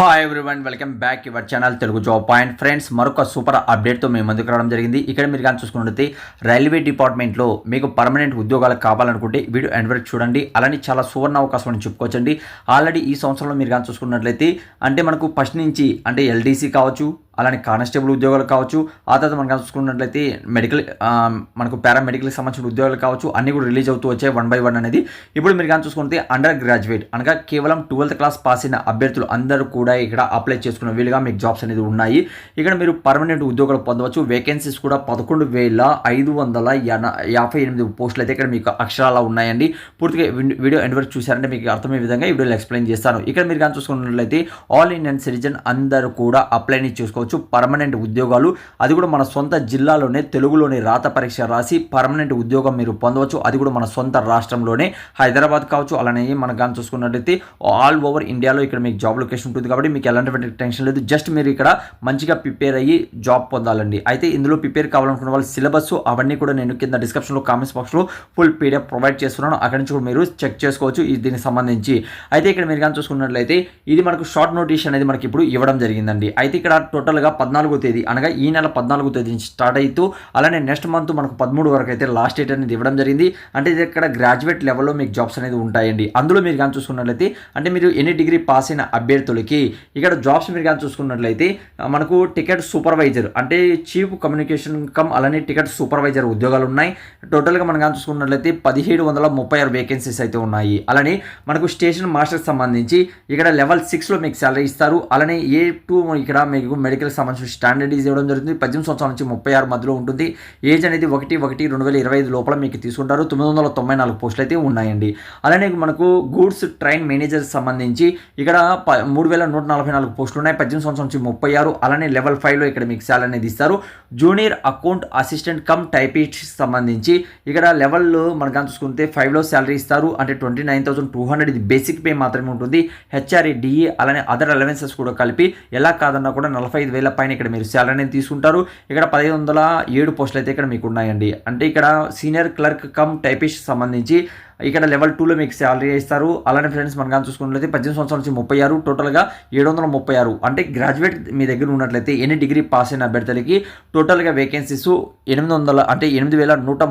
Hi everyone welcome back your channel Telugu job point friends మరొక super అప్డేట్తో మేము ముందుకు రావడం జరిగింది. ఇక్కడ మీరు కానీ చూసుకున్నట్లయితే రైల్వే డిపార్ట్మెంట్లో మీకు పర్మనెంట్ ఉద్యోగాలు కావాలనుకుంటే వీడియో ఎండ్ వరకు చూడండి. అలానే చాలా సువర్ణ అవకాశం అని చెప్పుకోవచ్చండి. ఆల్రెడీ ఈ సంవత్సరంలో మీరు కానీ చూసుకున్నట్లయితే అంటే మనకు ఫస్ట్ నుంచి అంటే ఎల్డీసీ కావచ్చు అలానే కానిస్టేబుల్ ఉద్యోగాలు కావచ్చు ఆ తర్వాత మనం చూసుకున్నట్లయితే మెడికల్ మనకు పారామెడికల్కి సంబంధించిన ఉద్యోగాలు కావచ్చు అన్ని కూడా రిలీజ్ అవుతూ వచ్చాయి వన్ బై వన్ అనేది. ఇప్పుడు మీరు కానీ చూసుకుంటే అండర్ గ్రాడ్యుయేట్ అనగా కేవలం ట్వెల్త్ క్లాస్ పాస్ అయిన అభ్యర్థులు అందరూ కూడా ఇక్కడ అప్లై చేసుకున్న వీలుగా మీకు జాబ్స్ అనేది ఉన్నాయి. ఇక్కడ మీరు పర్మనెంట్ ఉద్యోగాలు పొందవచ్చు వేకెన్సీస్ కూడా పదకొండు వేల ఐదు వందల యాభై ఎనిమిది పోస్టులు అయితే ఇక్కడ మీకు అక్షరాల ఉన్నాయండి. పూర్తిగా వీడియో ఎండ్ వరకు చూసారంటే మీకు అర్థమయ్యే విధంగా ఈ వీడియోలో ఎక్స్ప్లెయిన్ చేస్తాను. ఇక్కడ మీరు కానీ చూసుకున్నట్లయితే ఆల్ ఇండియన్ సిటిజన్ అందరూ కూడా అప్లైని చేసుకోవచ్చు. పర్మనెంట్ ఉద్యోగాలు. అది కూడా మన సొంత జిల్లాలోనే తెలుగులోని రాత పరీక్ష రాసి పర్మనెంట్ ఉద్యోగం మీరు పొందవచ్చు. అది కూడా మన సొంత రాష్ట్రంలోనే. హైదరాబాద్ కావచ్చు అలానే మనం కానీ చూసుకున్నట్లయితే ఆల్ ఓవర్ ఇండియాలో ఇక్కడ మీకు జాబ్ లొకేషన్ ఉంటుంది కాబట్టి మీకు ఎలాంటి టెన్షన్ లేదు. జస్ట్ మీరు ఇక్కడ మంచిగా ప్రిపేర్ అయ్యి జాబ్ పొందాలండి. అయితే ఇందులో ప్రిపేర్ కావాలనుకున్న వాళ్ళు సిలబస్ అవన్నీ కూడా నేను కింద డిస్క్రిప్షన్లో కామెంట్స్ బాక్స్లో ఫుల్ పీడిఎఫ్ ప్రొవైడ్ చేస్తున్నాను. అక్కడి నుంచి కూడా మీరు చెక్ చేసుకోవచ్చు ఇది దీనికి సంబంధించి. అయితే ఇక్కడ మీరు కానీ చూసుకున్నట్లయితే ఇది మనకు షార్ట్ నోటీస్ అనేది మనకి ఇప్పుడు ఇవ్వడం జరిగిందండి. అయితే ఇక్కడ టోటల్ టోటల్గా పద్నాలుగో తేదీ అనగా ఈ నెల పద్నాలుగో తేదీ నుంచి స్టార్ట్ అవుతూ అలానే నెక్స్ట్ మంత్ మనకు పదమూడు వరకు అయితే లాస్ట్ డేట్ అనేది ఇవ్వడం జరిగింది. అంటే ఇది ఇక్కడ గ్రాడ్యుయేట్ లెవెల్లో మీకు జాబ్స్ అనేది ఉంటాయండి. అందులో మీరు కానీ చూసుకున్నట్లయితే అంటే మీరు ఎన్ని డిగ్రీ పాస్ అయిన అభ్యర్థులకి ఇక్కడ జాబ్స్ మీరు కానీ చూసుకున్నట్లయితే మనకు టికెట్ సూపర్వైజర్ అంటే చీఫ్ కమ్యూనికేషన్ కమ్ అలానే టికెట్ సూపర్వైజర్ ఉద్యోగాలు ఉన్నాయి. టోటల్గా మనం కానీ చూసుకున్నట్లయితే పదిహేడు వందల ముప్పై ఆరు వేకెన్సీస్ అయితే ఉన్నాయి. అలానే మనకు స్టేషన్ మాస్టర్కి సంబంధించి ఇక్కడ లెవెల్ సిక్స్లో మీకు శాలరీ ఇస్తారు. అలానే ఏ టూ ఇక్కడ మీకు మెడికల్ సంబంధించిన స్టాండర్డీస్ ఇవ్వడం జరుగుతుంది. పద్దెనిమిది సంవత్సరాల నుంచి ముప్పై ఆరు మధ్యలో ఉంటుంది. ఏజ్ అనేది ఒకటి ఒకటి రెండు వేల ఇరవై ఐదు లోపల మీకు తీసుకుంటారు. తొమ్మిది వందల తొంభై నాలుగు పోస్టులు అయితే ఉన్నాయండి. అలానే మనకు గూడ్స్ ట్రైన్ మేనేజర్ సంబంధించి ఇక్కడ ప మూడు వేల నూట నలభై నాలుగు పోస్టులు ఉన్నాయి. పద్దెనిమిది సంవత్సరం నుంచి ముప్పై ఆరు. అలానే లెవెల్ ఫైవ్లో ఇక్కడ మీకు శాలరీ అనేది ఇస్తారు. Junior account assistant cum typist సంబంధించి ఇక్కడ లెవెల్ మనకు కానీ చూసుకుంటే ఫైవ్లో శాలరీ ఇస్తారు. అంటే twenty nine thousand two hundred ఇది బేసిక్ పే మాత్రమే ఉంటుంది. హెచ్ఆర్ఏ డిఏ అలానే అదర్ అలవెన్సెస్ కూడా కలిపి ఎలా కాదన్నా కూడా నలభై ఐదు వేల పైన ఇక్కడ మీరు శాలరీ అనేది తీసుకుంటారు. ఇక్కడ పదిహేను వందల ఏడు పోస్టులు అయితే ఇక్కడ మీకు ఉన్నాయండి అంటే ఇక్కడ సీనియర్ క్లర్క్ కమ్ టైపిస్ట్ సంబంధించి ఇక్కడ లెవెల్ టూలో మీకు శాలరీ ఇస్తారు. అలానే ఫ్రెండ్స్ మనం కానీ చూసుకున్నట్లయితే పద్దెనిమిది సంవత్సరాల నుంచి ముప్పై ఆరు టోటల్గా ఏడు వందల ముప్పై ఆరు. అంటే గ్రాడ్యుయేట్ మీ దగ్గర ఉన్నట్లయితే ఎన్ని డిగ్రీ పాస్ అయిన అభ్యర్థులకి టోటల్గా వేకెన్సీస్ ఎనిమిది వందల అంటే ఎనిమిది వేల నూట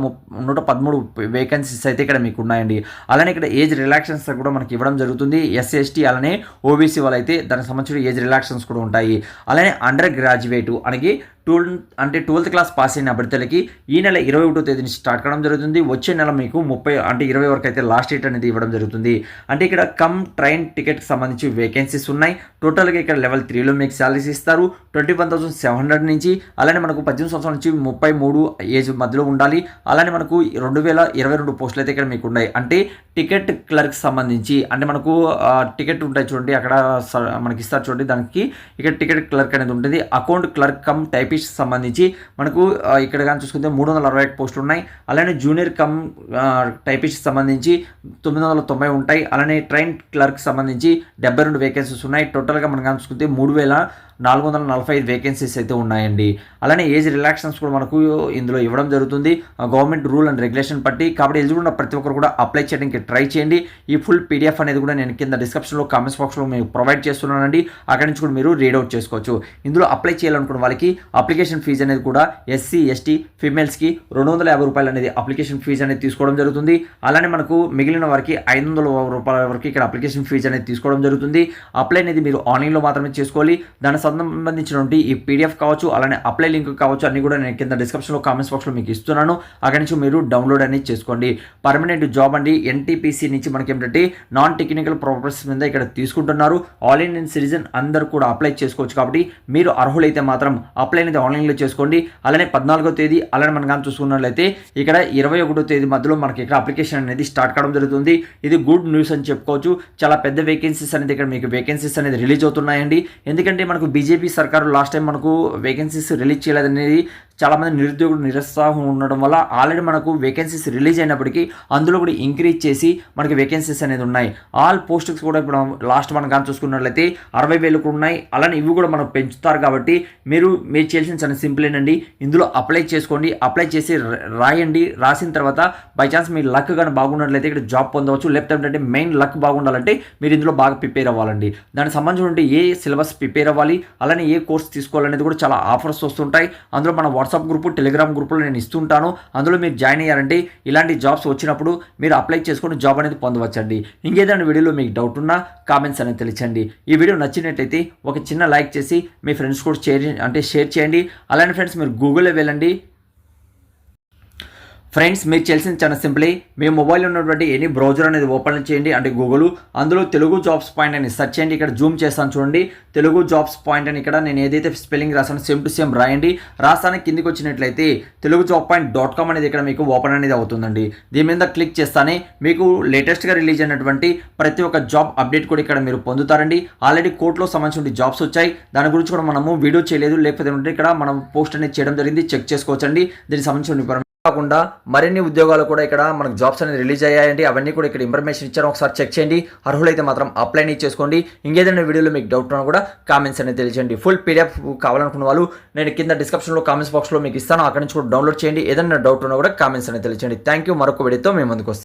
నూట పదమూడు వేకెన్సీస్ అయితే ఇక్కడ మీకు ఉన్నాయండి. అలానే ఇక్కడ ఏజ్ రిలాక్షన్స్ కూడా మనకి ఇవ్వడం జరుగుతుంది. ఎస్సీ ఎస్టీ అలానే ఓబీసీ వాళ్ళైతే దానికి సంబంధించిన ఏజ్ రిలాక్షన్స్ కూడా ఉంటాయి. అలానే అండర్ గ్రాడ్యుయేట్ అనకి టూల్ అంటే ట్వెల్త్ క్లాస్ పాస్ అయిన అభ్యర్థులకి ఈ నెల ఇరవై ఒకటో తేదీని స్టార్ట్ కావడం జరుగుతుంది. వచ్చే నెల మీకు ముప్పై అంటే ఇరవై వరకు అయితే లాస్ట్ డేట్ అనేది ఇవ్వడం జరుగుతుంది. అంటే ఇక్కడ కమ్ ట్రైన్ టికెట్కి సంబంధించి వేకెన్సీస్ ఉన్నాయి. టోటల్గా ఇక్కడ లెవెల్ త్రీలో మీకు శాలరీస్ ఇస్తారు. Twenty one thousand seven hundred నుంచి అలానే మనకు పద్దెనిమిది సంవత్సరాల నుంచి ముప్పై మూడు ఏజ్ మధ్యలో ఉండాలి. అలానే మనకు రెండు వేల ఇరవై రెండు పోస్టులు అయితే ఇక్కడ మీకు ఉన్నాయి. అంటే టికెట్ క్లర్క్ సంబంధించి అంటే మనకు టికెట్ ఉంటాయి చూడండి. అక్కడ స- మనకి ఇస్తారు చూడండి. దానికి ఇక్కడ టికెట్ క్లర్క్ అనేది ఉంటుంది. అకౌంట్ క్లర్క్ కమ్ టైపిస్ట్ సంబంధించి మనకు ఇక్కడ కానీ చూసుకుంటే మూడు వందల అరవై పోస్టులు ఉన్నాయి. అలానే జూనియర్ కమ్ టైపిస్ట్ సంబంధించి తొమ్మిది వందల తొంభై ఉంటాయి. అలానే ట్రైన్ క్లర్క్ సంబంధించి డెబ్బై రెండు వేకెన్సీస్ ఉన్నాయి. టోటల్గా మనం కానీ చూసుకుంటే మూడు వేల నాలుగు వందల నలభై ఐదు వేకెన్సీస్ అయితే ఉన్నాయండి. అలానే ఏజ్ రిలాక్షన్స్ కూడా మనకు ఇందులో ఇవ్వడం జరుగుతుంది. గవర్నమెంట్ రూల్ అండ్ రెగ్యులేషన్ బట్టి కాబట్టి ఎలిజిబుల్ ఉన్న ప్రతి ఒక్కరు కూడా అప్లై చేయడానికి ట్రై చేయండి. ఈ ఫుల్ పీడిఎఫ్ అనేది కూడా నేను కింద డిస్క్రిప్షన్లో కామెంట్స్ బాక్స్లో మీకు ప్రొవైడ్ చేస్తున్నానండి. అక్కడి నుంచి కూడా మీరు రీడ్ అవుట్ చేసుకోవచ్చు. ఇందులో అప్లై చేయాలనుకున్న వాళ్ళకి అప్లికేషన్ ఫీజు అనేది కూడా ఎస్సీ ఎస్టీ ఫీమేల్స్కి రెండు వందల యాభై రూపాయలు అనేది అప్లికేషన్ ఫీజు అనేది తీసుకోవడం జరుగుతుంది. అలానే మనకు మిగిలిన వారికి ఐదు వందల రూపాయల వరకు ఇక్కడ అప్లికేషన్ ఫీజు అనేది తీసుకోవడం జరుగుతుంది. అప్లై అనేది మీరు ఆన్లైన్లో మాత్రమే చేసుకోవాలి. దాని సంబంధించినటువంటి ఈ పీడిఎఫ్ కావచ్చు అలానే అప్లై లింక్ కావచ్చు అన్ని కూడా నేను కింద డిస్క్రిప్షన్లో కామెంట్స్ బాక్స్లో మీకు ఇస్తున్నాను. అక్కడి నుంచి మీరు డౌన్లోడ్ అనేది చేసుకోండి. పర్మనెంట్ జాబ్ అండి. ఎన్టీపీసీ నుంచి మనకి ఏంటంటే నాన్ టెక్నికల్ ప్రాపర్టీస్ మీద ఇక్కడ తీసుకుంటున్నారు. ఆల్ ఇండియన్ సిటిజన్ అందరూ కూడా అప్లై చేసుకోవచ్చు కాబట్టి మీరు అర్హులైతే మాత్రం అప్లై అనేది ఆన్లైన్లో చేసుకోండి. అలానే పద్నాలుగో తేదీ అలానే మనం కానీ చూసుకున్నట్లయితే ఇక్కడ ఇరవై ఒకటో తేదీ మధ్యలో మనకి ఇక్కడ అప్లికేషన్ అనేది స్టార్ట్ కావడం జరుగుతుంది. ఇది గుడ్ న్యూస్ అని చెప్పుకోవచ్చు. చాలా పెద్ద వేకెన్సీస్ అనేది ఇక్కడ మీకు వేకెన్సీస్ అనేది రిలీజ్ అవుతున్నాయండి. ఎందుకంటే మనకు బీజేపీ సర్కారు లాస్ట్ టైం మనకు వేకెన్సీస్ రిలీజ్ చేయలేదనేది చాలామంది నిరుద్యోగులు నిరుత్సాహం ఉండడం వల్ల ఆల్రెడీ మనకు వేకెన్సీస్ రిలీజ్ అయినప్పటికీ అందులో కూడా ఇంక్రీజ్ చేసి మనకి వేకెన్సీస్ అనేది ఉన్నాయి. ఆల్ పోస్ట్స్ కూడా ఇప్పుడు లాస్ట్ మనం కానీ చూసుకున్నట్లయితే అరవై వేలకు ఉన్నాయి. అలానే ఇవి కూడా మనం పెంచుతారు కాబట్టి మీరు మీరు చేయాల్సిన చాలా సింపుల్ ఏంటండి? ఇందులో అప్లై చేసుకోండి. అప్లై చేసి రాయండి. రాసిన తర్వాత బై ఛాన్స్ మీ లక్ కానీ బాగున్నట్లయితే ఇక్కడ జాబ్ పొందవచ్చు. లేకపోతే ఏంటంటే మెయిన్ లక్ బాగుండాలంటే మీరు ఇందులో బాగా ప్రిపేర్ అవ్వాలండి. దానికి సంబంధించిన ఏ సిలబస్ ప్రిపేర్ అవ్వాలి? అలానే ఏ కోర్స్ తీసుకోవాలనేది కూడా చాలా ఆఫర్స్ వస్తుంటాయి. అందులో మన వాట్సాప్ గ్రూప్ టెలిగ్రామ్ గ్రూపులో నేను ఇస్తుంటాను. అందులో మీరు జాయిన్ అయ్యారంటే ఇలాంటి జాబ్స్ వచ్చినప్పుడు మీరు అప్లై చేసుకొని జాబ్ అనేది పొందవచ్చండి. ఇంకేదైనా వీడియోలో మీకు డౌట్ ఉన్నా కామెంట్స్ అనేది తెలియచండి. ఈ వీడియో నచ్చినట్టయితే ఒక చిన్న లైక్ చేసి మీ ఫ్రెండ్స్ కూడా షేర్ అంటే షేర్ చేయండి. అలానే ఫ్రెండ్స్ మీరు గూగుల్లో వెళ్ళండి. ఫ్రెండ్స్ మీకు తెలిసిన చాలా సింప్లీ. మీ మొబైల్లో ఉన్నటువంటి ఎనీ బ్రౌజర్ అనేది ఓపెన్ చేయండి. అంటే గూగుల్ అందులో తెలుగు జాబ్స్ పాయింట్ అని సెర్చ్ చేయండి. ఇక్కడ జూమ్ చేస్తాను చూడండి. తెలుగు జాబ్స్ పాయింట్ అని ఇక్కడ నేను ఏదైతే స్పెల్లింగ్ రాసాను సేమ్ టు సేమ్ రాయండి. రాస్తానికి కిందికి వచ్చినట్లయితే Telugu job point dot com అనేది ఇక్కడ మీకు ఓపెన్ అనేది అవుతుందండి. దీని మీద క్లిక్ చేస్తానే మీకు లేటెస్ట్గా రిలీజ్ అయినటువంటి ప్రతి ఒక్క జాబ్ అప్డేట్ కూడా ఇక్కడ మీరు పొందుతారండి. ఆల్రెడీ కోర్టులో సంబంధించిన జాబ్స్ వచ్చాయి. దాని గురించి కూడా మనము వీడియో చేయలేదు. లేకపోతే ఇక్కడ మనం పోస్ట్ అనేది చేయడం జరిగింది. చెక్ చేసుకోవచ్చండి. దీనికి సంబంధించిన కాకుండా మరిన్ని ఉద్యోగాలు కూడా ఇక్కడ మనకు జాబ్స్ అనేది రిలీజ్ అయ్యాయండి. అవన్నీ కూడా ఇక్కడ ఇన్ఫర్మేషన్ ఇచ్చారు. ఒకసారి చెక్ చేయండి. అర్హులైతే మాత్రం అప్లై చేసుకోండి. ఇంకేదైనా వీడియోలో మీకు డౌట్ ఉన్నా కూడా కామెంట్స్ అనేది తెలియజేయండి. ఫుల్ పీడిఎఫ్ కావాలనుకున్న వాళ్ళు నేను కింద డిస్క్రిప్షన్లో కామెంట్స్ బాక్స్లో మీకు ఇస్తాను. అక్కడ నుంచి కూడా డౌన్లోడ్ చేయండి. ఏదైనా డౌట్ ఉన్నా కూడా కామెంట్స్ అనేది తెలియజేయండి. థ్యాంక్ యూ మరొక వీడియోతో మేము ముందుకు వస్తాం.